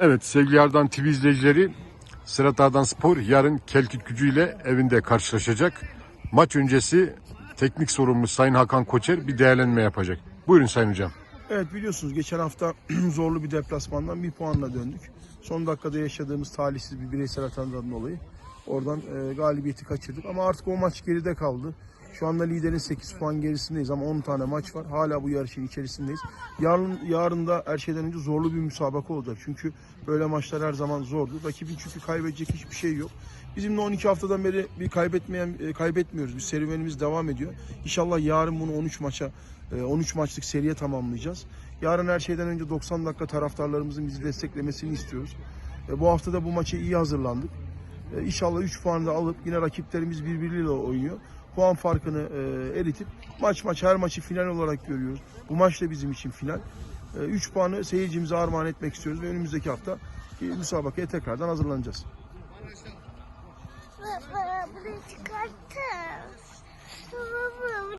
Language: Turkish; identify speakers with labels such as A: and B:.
A: Evet sevgili Yardan TV izleyicileri Sırat Spor yarın Kelkit gücüyle evinde karşılaşacak. Maç öncesi teknik sorumlu Sayın Hakan Koçer bir değerlenme yapacak. Buyurun Sayın Hocam.
B: Evet biliyorsunuz geçen hafta zorlu bir deplasmandan bir puanla döndük. Son dakikada yaşadığımız talihsiz bir bireysel hatadan dolayı oradan e, galibiyeti kaçırdık. Ama artık o maç geride kaldı. Şu anda liderin 8 puan gerisindeyiz ama 10 tane maç var. Hala bu yarışın içerisindeyiz. Yarın, yarın da her şeyden önce zorlu bir müsabaka olacak. Çünkü böyle maçlar her zaman zordur. Rakibin çünkü kaybedecek hiçbir şey yok. Bizim de 12 haftadan beri bir kaybetmeyen e, kaybetmiyoruz. Bir serüvenimiz devam ediyor. İnşallah yarın bunu 13 maça e, 13 maçlık seriye tamamlayacağız. Yarın her şeyden önce 90 dakika taraftarlarımızın bizi desteklemesini istiyoruz. E, Bu hafta da bu maça iyi hazırlandık. E, İnşallah 3 puanı da alıp yine rakiplerimiz birbiriyle oynuyor. Puan farkını e, eritip maç maç her maçı final olarak görüyoruz. Bu maç da bizim için final. 3 puanı seyircimize armağan etmek istiyoruz ve önümüzdeki hafta e, müsabakaya tekrardan hazırlanacağız.
C: Baba bunu çıkarttım.